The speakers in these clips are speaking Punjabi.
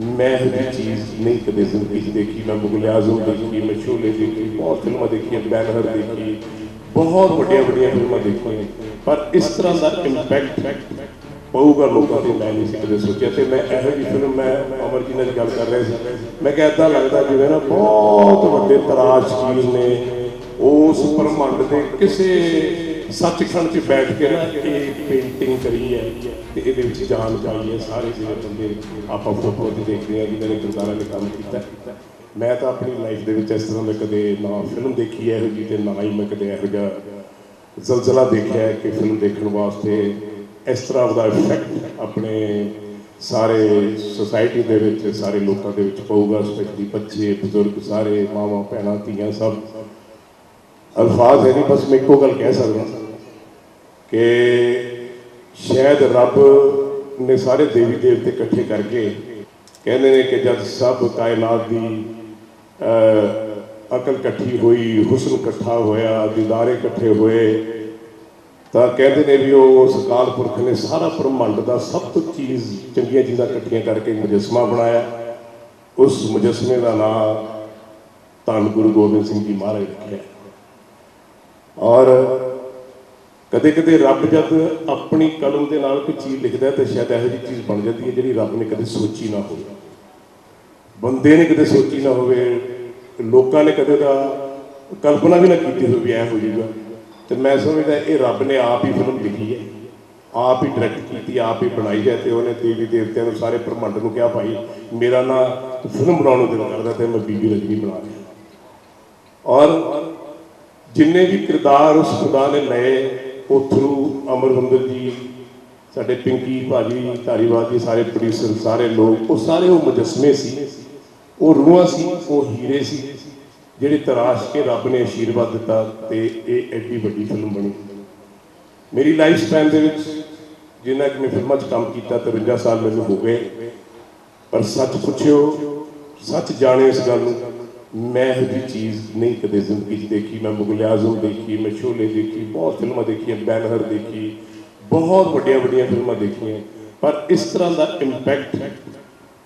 ਮੈਂ ਇਹ ਚੀਜ਼ ਨਹੀਂ ਕਦੇ ਜ਼ਿੰਦਗੀ 'ਚ ਦੇਖੀ, ਮੈਂ ਮੁਗਲ ਆਜ਼ਮ ਦੇਖੀ, ਮੈਂ ਸ਼ੋਲੇ ਦੇਖੀ, ਬਹੁਤ ਫਿਲਮਾਂ ਦੇਖੀਆਂ ਬੈਨਰ ਦੇਖੀ, ਬਹੁਤ ਵੱਡੀਆਂ ਵੱਡੀਆਂ ਫਿਲਮਾਂ ਦੇਖੀਆਂ। ਪਰ ਇਸ ਤਰ੍ਹਾਂ ਦਾ ਇੰਪੈਕਟ ਪਊਗਾ ਲੋਕਾਂ ਤੇ, ਮੈਂ ਨਹੀਂ ਸੀ ਕਦੇ ਸੋਚਿਆ। ਤੇ ਮੈਂ ਇਹੋ ਜਿਹੀ ਫਿਲਮ ਮੈਂ ਅਮਰ ਜੀ ਨਾਲ ਗੱਲ ਕਰ ਰਿਹਾ ਸੀ। ਮੈਂ ਕਿਹਾ ਏਦਾਂ ਲੱਗਦਾ ਜਿਵੇਂ ਨਾ ਬਹੁਤ ਵੱਡੇ ਤਰਾਸ਼ਗੀਰ ਨੇ, ਉਸ ਬ੍ਰਹਮੰਡ ਦੇ ਕਿਸੇ ਸੱਚਖੰਡ 'ਚ ਬੈਠ ਕੇ ਨਾ ਇਹ ਪੇਂਟਿੰਗ ਕਰੀ ਹੈ ਤੇ ਇਹਦੇ ਵਿੱਚ ਜਾਨ ਪਾਈ ਹੈ ਸਾਰੇ ਜਿਹੜੇ ਬੰਦੇ ਆਪਾਂ ਫੋਟੋ 'ਚ ਦੇਖਦੇ ਹਾਂ, ਜਿਨ੍ਹਾਂ ਨੇ ਗੁਰਦਾਰਾ ਨੇ ਕੰਮ ਕੀਤਾ। ਮੈਂ ਤਾਂ ਆਪਣੀ ਲਾਈਫ ਦੇ ਵਿੱਚ ਇਸ ਤਰ੍ਹਾਂ ਦਾ ਕਦੇ ਨਾ ਫਿਲਮ ਦੇਖੀ ਹੈ ਇਹੋ ਜਿਹੀ ਤੇ ਨਾ ਹੀ ਮੈਂ ਕਦੇ ਇਹੋ ਜਿਹਾ ਜ਼ਲਜ਼ਲਾ ਦੇਖਿਆ ਕਿ ਫਿਲਮ ਦੇਖਣ ਵਾਸਤੇ ਇਸ ਤਰ੍ਹਾਂ ਦਾ ਇਫੈਕਟ ਆਪਣੇ ਸਾਰੇ ਸੋਸਾਇਟੀ ਦੇ ਵਿੱਚ, ਸਾਰੇ ਲੋਕਾਂ ਦੇ ਵਿੱਚ ਪਊਗਾ। ਸਪੈਸ਼ਲੀ ਬੱਚੇ, ਬਜ਼ੁਰਗ ਸਾਰੇ, ਮਾਵਾਂ, ਭੈਣਾਂ, ਧੀਆਂ ਸਭ। ਅਲਫਾਜ਼ ਹੈ ਨਹੀਂ, ਬਸ ਮੈਂ ਇੱਕੋ ਗੱਲ ਕਹਿ ਸਕਦਾ। ਕਿ ਸ਼ਾਇਦ ਰੱਬ ਨੇ ਸਾਰੇ ਦੇਵੀ ਦੇਵਤੇ ਇਕੱਠੇ ਕਰਕੇ ਕਹਿੰਦੇ ਨੇ ਕਿ ਜਦ ਸਭ ਕਾਇਨਾਤ ਦੀ ਅਕਲ ਇਕੱਠੀ ਹੋਈ, ਹੁਸਨ ਇਕੱਠਾ ਹੋਇਆ, ਦੀਦਾਰੇ ਇਕੱਠੇ ਹੋਏ, ਤਾਂ ਕਹਿੰਦੇ ਨੇ ਵੀ ਉਹ ਉਸ ਕਾਲ ਪੁਰਖ ਨੇ ਸਾਰਾ ਬ੍ਰਹਮੰਡ ਦਾ ਸਭ ਤੋਂ ਚੀਜ਼, ਚੰਗੀਆਂ ਚੀਜ਼ਾਂ ਇਕੱਠੀਆਂ ਕਰਕੇ ਮੁਜਸਮਾ ਬਣਾਇਆ। ਉਸ ਮੁਜਸਮੇ ਦਾ ਨਾਮ ਧੰਨ ਗੁਰੂ ਗੋਬਿੰਦ ਸਿੰਘ ਜੀ ਮਹਾਰਾਜ ਰੱਖਿਆ। ਔਰ ਕਦੇ ਕਦੇ ਰੱਬ ਜਦ ਆਪਣੀ ਕਲਮ ਦੇ ਨਾਲ ਕੋਈ ਚੀਜ਼ ਲਿਖਦਾ ਤਾਂ ਸ਼ਾਇਦ ਇਹੋ ਜਿਹੀ ਚੀਜ਼ ਬਣ ਜਾਂਦੀ ਹੈ ਜਿਹੜੀ ਰੱਬ ਨੇ ਕਦੇ ਸੋਚੀ ਨਾ ਹੋਵੇ। ਬੰਦੇ ਨੇ ਕਦੇ ਸੋਚੀ ਨਾ ਹੋਵੇ, ਲੋਕਾਂ ਨੇ ਕਦੇ ਦਾ ਕਲਪਨਾ ਵੀ ਨਾ ਕੀਤੀ ਹੋਵੇ ਵੀ ਐ ਹੋ ਜਾਊਗਾ ਤੇ ਮੈਂ ਸਮਝਦਾ ਇਹ ਰੱਬ ਨੇ ਆਪ ਹੀ ਫਿਲਮ ਲਿਖੀ ਹੈ। ਆਪ ਹੀ ਡਾਇਰੈਕਟ ਕੀਤੀ ਆਪ ਹੀ ਬਣਾਈ ਹੈ ਤੇ ਉਹਨੇ ਦੇਵੀ ਦੇਵਤਿਆਂ ਨੂੰ ਸਾਰੇ ਬ੍ਰਹਮੰਡ ਨੂੰ ਕਿਹਾ, ਭਾਈ, ਮੇਰਾ ਨਾ ਫਿਲਮ ਬਣਾਉਣ ਨੂੰ ਦਿਲ ਕਰਦਾ ਤੇ ਮੈਂ ਬੀਬੀ ਰਜਨੀ ਬਣਾ ਰਿਹਾ ਔਰ ਜਿੰਨੇ ਵੀ ਕਿਰਦਾਰ ਉਸ ਖੁਦਾ ਨੇ ਲਏ ਉਹ ਥਰੂ ਅਮਰਵੰਦਰ ਜੀ, ਸਾਡੇ ਪਿੰਕੀ ਭਾਜੀ, ਧਾਰੀਵਾਲ ਜੀ, ਸਾਰੇ ਪ੍ਰੋਡਿਊਸਰ ਸਾਰੇ ਲੋਕ, ਉਹ ਸਾਰੇ ਉਹ ਮੁਜਸਮੇ ਸੀ। ਉਹ ਰੂਹਾਂ ਸੀ, ਉਹ ਹੀਰੇ ਸੀ, ਜਿਹੜੇ ਤਰਾਸ਼ ਕੇ ਰੱਬ ਨੇ ਆਸ਼ੀਰਵਾਦ ਦਿੱਤਾ ਤੇ ਇਹ ਐਡੀ ਵੱਡੀ ਫਿਲਮ ਬਣੀ। ਮੇਰੀ ਲਾਈਫ ਸਪੈਨ ਦੇ ਵਿੱਚ ਜਿੰਨਾ ਕਿ ਮੈਂ ਫਿਲਮਾਂ 'ਚ ਕੰਮ ਕੀਤਾ 53 ਸਾਲ ਮੈਨੂੰ ਹੋ ਗਏ। ਪਰ ਸੱਚ ਪੁੱਛਿਓ, ਸੱਚ ਜਾਣਿਓ ਇਸ ਗੱਲ ਨੂੰ ਮੈਂ ਇਹੋ ਜਿਹੀ ਚੀਜ਼ ਨਹੀਂ ਕਦੇ ਜ਼ਿੰਦਗੀ 'ਚ ਦੇਖੀ, ਮੈਂ ਮੁਗਲ ਆਜ਼ਮ ਦੇਖੀ, ਮੈਂ ਸ਼ੋਲੇ ਦੇਖੀ, ਬਹੁਤ ਫਿਲਮਾਂ ਦੇਖੀਆਂ ਬੈਨਰ ਦੇਖੀ, ਬਹੁਤ ਵੱਡੀਆਂ ਵੱਡੀਆਂ ਫਿਲਮਾਂ ਦੇਖੀਆਂ। ਪਰ ਇਸ ਤਰ੍ਹਾਂ ਦਾ ਇੰਪੈਕਟ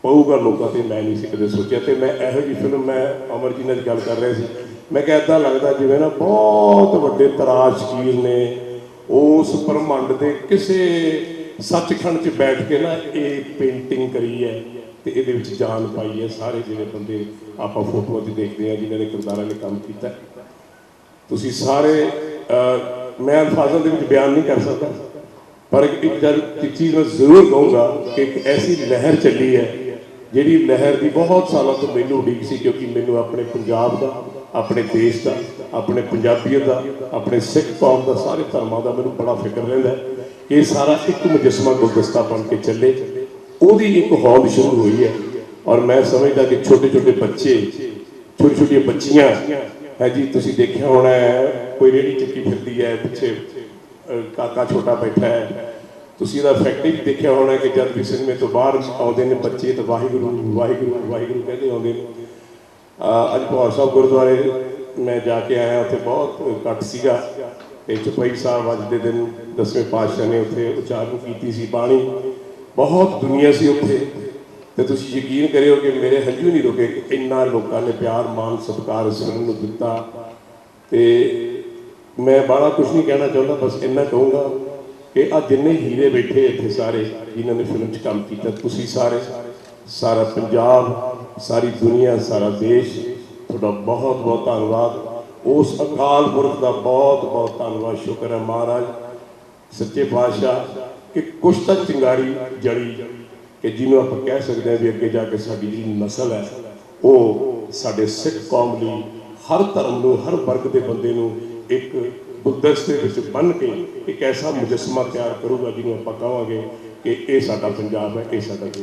ਪਊਗਾ ਲੋਕਾਂ ਤੇ ਮੈਂ ਨਹੀਂ ਸੀ ਕਦੇ ਸੋਚਿਆ ਤੇ ਮੈਂ ਇਹੋ ਜਿਹੀ ਫਿਲਮ ਮੈਂ ਅਮਰ ਜੀ ਨਾਲ ਗੱਲ ਕਰ ਰਿਹਾ ਸੀ। ਮੈਂ ਕਿਹਾ ਏਦਾਂ ਲੱਗਦਾ ਜਿਵੇਂ ਨਾ ਬਹੁਤ ਵੱਡੇ ਤਰਾਸ਼ਗੀਰ ਨੇ, ਉਸ ਬ੍ਰਹਮੰਡ ਦੇ ਕਿਸੇ ਸੱਚਖੰਡ 'ਚ ਬੈਠ ਕੇ ਨਾ ਇਹ ਪੇਂਟਿੰਗ ਕਰੀ ਹੈ। ਤੇ ਇਹਦੇ ਵਿੱਚ ਜਾਨ ਪਾਈ ਹੈ ਸਾਰੇ ਜਿਹੜੇ ਬੰਦੇ ਆਪਾਂ ਫੋਟੋਆਂ 'ਚ ਦੇਖਦੇ ਹਾਂ, ਜਿਨ੍ਹਾਂ ਨੇ ਕਿਰਦਾਰਾਂ ਨੇ ਕੰਮ ਕੀਤਾ। ਤੁਸੀਂ ਸਾਰੇ ਮੈਂ ਅਲਫਾਜ਼ਾਂ ਦੇ ਵਿੱਚ ਬਿਆਨ ਨਹੀਂ ਕਰ ਸਕਦਾ, ਪਰ ਇੱਕ ਗੱਲ, ਇੱਕ ਚੀਜ਼ ਮੈਂ ਜ਼ਰੂਰ ਕਹੂੰਗਾ ਕਿ ਇੱਕ ਐਸੀ ਲਹਿਰ ਚੱਲੀ ਹੈ, ਜਿਹੜੀ ਲਹਿਰ ਦੀ ਬਹੁਤ ਸਾਲਾਂ ਤੋਂ ਮੈਨੂੰ ਉਡੀਕ ਸੀ, ਕਿਉਂਕਿ ਮੈਨੂੰ ਆਪਣੇ ਪੰਜਾਬ ਦਾ, ਆਪਣੇ ਦੇਸ਼ ਦਾ, ਆਪਣੇ ਪੰਜਾਬੀਅਤ ਦਾ, ਆਪਣੇ ਸਿੱਖ ਕੌਮ ਦਾ, ਸਾਰੇ ਧਰਮਾਂ ਦਾ ਮੈਨੂੰ ਬੜਾ ਫਿਕਰ ਰਹਿੰਦਾ ਕਿ ਇਹ ਸਾਰਾ ਇੱਕ ਮੁਜਸਮਾ ਗੁਲਦਸਤਾ ਬਣ ਕੇ ਚੱਲੇ। ਉਹਦੀ ਇੱਕ ਹੌਲ ਸ਼ੁਰੂ ਹੋਈ ਹੈ। ਔਰ ਮੈਂ ਸਮਝਦਾ ਕਿ ਛੋਟੇ ਛੋਟੇ ਬੱਚੇ ਛੋਟੀ ਛੋਟੀਆਂ ਬੱਚੀਆਂ ਹੈ ਜੀ ਤੁਸੀਂ ਦੇਖਿਆ ਹੋਣਾ ਹੈ, ਕੋਈ ਰੇੜੀ ਚੱਕੀ ਫਿਰਦੀ ਹੈ ਪਿੱਛੇ ਕਾਕਾ ਛੋਟਾ ਬੈਠਾ ਹੈ। ਤੁਸੀਂ ਇਹਦਾ ਫੈਕਟ ਵੀ ਦੇਖਿਆ ਹੋਣਾ ਕਿ ਜਦ ਵੀ ਸਿਨੇਮੇ ਤੋਂ ਬਾਹਰ ਆਉਂਦੇ ਨੇ ਬੱਚੇ ਤਾਂ ਵਾਹਿਗੁਰੂ ਵਾਹਿਗੁਰੂ ਵਾਹਿਗੁਰੂ ਕਹਿੰਦੇ ਆਉਂਦੇ ਨੇ। ਅੱਜ ਭੌਰ ਸਾਹਿਬ ਗੁਰਦੁਆਰੇ ਮੈਂ ਜਾ ਕੇ ਆਇਆ ਉੱਥੇ ਬਹੁਤ ਘੱਟ ਸੀਗਾ। ਤੇ ਚਪਈ ਸਾਹਿਬ ਅੱਜ ਦੇ ਦਿਨ ਦਸਵੇਂ ਪਾਤਸ਼ਾਹ ਨੇ ਉੱਥੇ ਉਚਾਰਨ ਕੀਤੀ ਸੀ ਬਾਣੀ। ਬਹੁਤ ਦੁਨੀਆ ਸੀ ਉੱਥੇ। ਤੇ ਤੁਸੀਂ ਯਕੀਨ ਕਰਿਓ ਕਿ ਮੇਰੇ ਹੰਝੂ ਨਹੀਂ ਰੁਕੇ ਕਿ ਇੰਨਾ ਲੋਕਾਂ ਨੇ ਪਿਆਰ ਮਾਨ ਸਤਿਕਾਰ ਇਸ ਫਿਲਮ ਨੂੰ ਦਿੱਤਾ। ਤੇ ਮੈਂ ਬਾਹਲਾ ਕੁਝ ਨਹੀਂ ਕਹਿਣਾ ਚਾਹੁੰਦਾ, ਬਸ ਇੰਨਾ ਕਹੂੰਗਾ ਕਿ ਆ ਜਿੰਨੇ ਹੀਰੇ ਬੈਠੇ ਇੱਥੇ ਸਾਰੇ, ਜਿਨ੍ਹਾਂ ਨੇ ਫਿਲਮ 'ਚ ਕੰਮ ਕੀਤਾ, ਤੁਸੀਂ ਸਾਰੇ, ਸਾਰਾ ਪੰਜਾਬ, ਸਾਰੀ ਦੁਨੀਆ, ਸਾਰਾ ਦੇਸ਼, ਤੁਹਾਡਾ ਬਹੁਤ ਬਹੁਤ ਧੰਨਵਾਦ। ਉਸ ਅਕਾਲ ਪੁਰਖ ਦਾ ਬਹੁਤ ਬਹੁਤ ਧੰਨਵਾਦ। ਸ਼ੁਕਰ ਹੈ ਮਹਾਰਾਜ, ਸੱਚੇ ਪਾਤਸ਼ਾਹ ਕਿ ਕੁਛ ਤਾਂ ਚਿੰਗਾਰੀ ਜੜੀ ਕਿ ਜਿਹਨੂੰ ਆਪਾਂ ਕਹਿ ਸਕਦੇ ਹਾਂ ਵੀ ਅੱਗੇ ਜਾ ਕੇ ਸਾਡੀ ਜਿਹੜੀ ਨਸਲ ਹੈ, ਉਹ ਸਾਡੇ ਸਿੱਖ ਕੌਮ ਲਈ ਹਰ ਧਰਮ ਨੂੰ, ਹਰ ਵਰਗ ਦੇ ਬੰਦੇ ਨੂੰ ਇੱਕ ਗੁਲਦਸਤੇ ਵਿੱਚ ਬੰਨ ਕੇ ਇੱਕ ਐਸਾ ਮੁਜਸਮਾ ਤਿਆਰ ਕਰੂਗਾ ਜਿਹਨੂੰ ਆਪਾਂ ਕਹਾਂਗੇ ਕਿ ਇਹ ਸਾਡਾ ਪੰਜਾਬ ਹੈ, ਇਹ ਸਾਡਾ ਦੇਸ਼